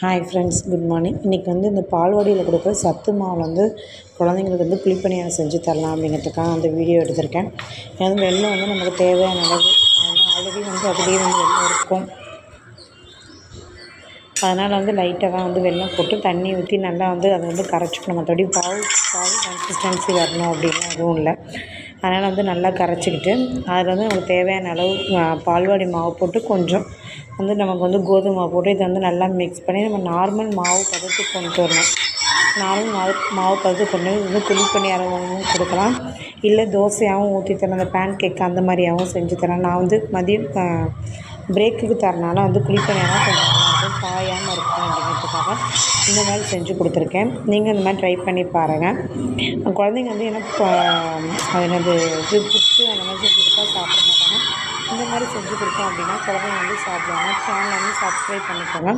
Hi friends good morning இன்றைக்கி வந்து இந்த பால்வாடியில் கொடுக்குற சத்து மாவில் வந்து குழந்தைங்களுக்கு வந்து குழிப்பணியாரம் செஞ்சு தரலாம் அப்படிங்கிறதுக்காக அந்த வீடியோ எடுத்திருக்கேன். ஏன்னா வெள்ளம் வந்து நமக்கு தேவையான அளவு. ஆல்ரெடி வந்து அதுலேயே வந்து வெள்ளம் இருக்கும். அதனால் வந்து லைட்டாக தான் வந்து வெள்ளம் போட்டு தண்ணி ஊற்றி நல்லா வந்து அதை வந்து கரைச்சிக்கணும். மற்றபடி பால் பால் கன்சிஸ்டன்சி வரணும் அப்படின்லாம் எதுவும் இல்லை. அதனால் வந்து நல்லா கரைச்சிக்கிட்டு அதில் வந்து நமக்கு தேவையான அளவு பால்வாடி மாவு போட்டு கொஞ்சம் வந்து நமக்கு வந்து கோதுமை மாவு போட்டு இதை வந்து நல்லா மிக்ஸ் பண்ணி நம்ம நார்மல் மாவு பதத்துக்கு கொண்டு வரணும். நார்மல் மாவு மாவு பதத்துக்கு கொண்டு வந்து வந்து குழி பணியாரமாகவும் கொடுக்கலாம். இல்லை தோசையாகவும் ஊற்றி தரேன் அந்த பேன் கேக் அந்த மாதிரியாகவும் செஞ்சு தரேன் நான் வந்து மதியம் பிரேக்குக்கு தரனால வந்து குழி பணியாரம் கொஞ்சம் காயாமல் இருக்கும். அப்படிங்கிறதுக்காக இந்த மாதிரி செஞ்சு கொடுத்துருக்கேன். நீங்கள் இந்த மாதிரி ட்ரை பண்ணி பாருங்கள் குழந்தைங்க வந்து என்ன அது என்னது இது புட்டு அந்த மாதிரி செஞ்சு கொடுத்தா சாப்பிட மாட்டாங்க. இந்த மாதிரி செஞ்சு கொடுத்தோம் அப்படின்னா குழந்தைங்க வந்து சாப்பிடுவாங்க. சேனலை வந்து சப்ஸ்கிரைப் பண்ணிக்கோங்க.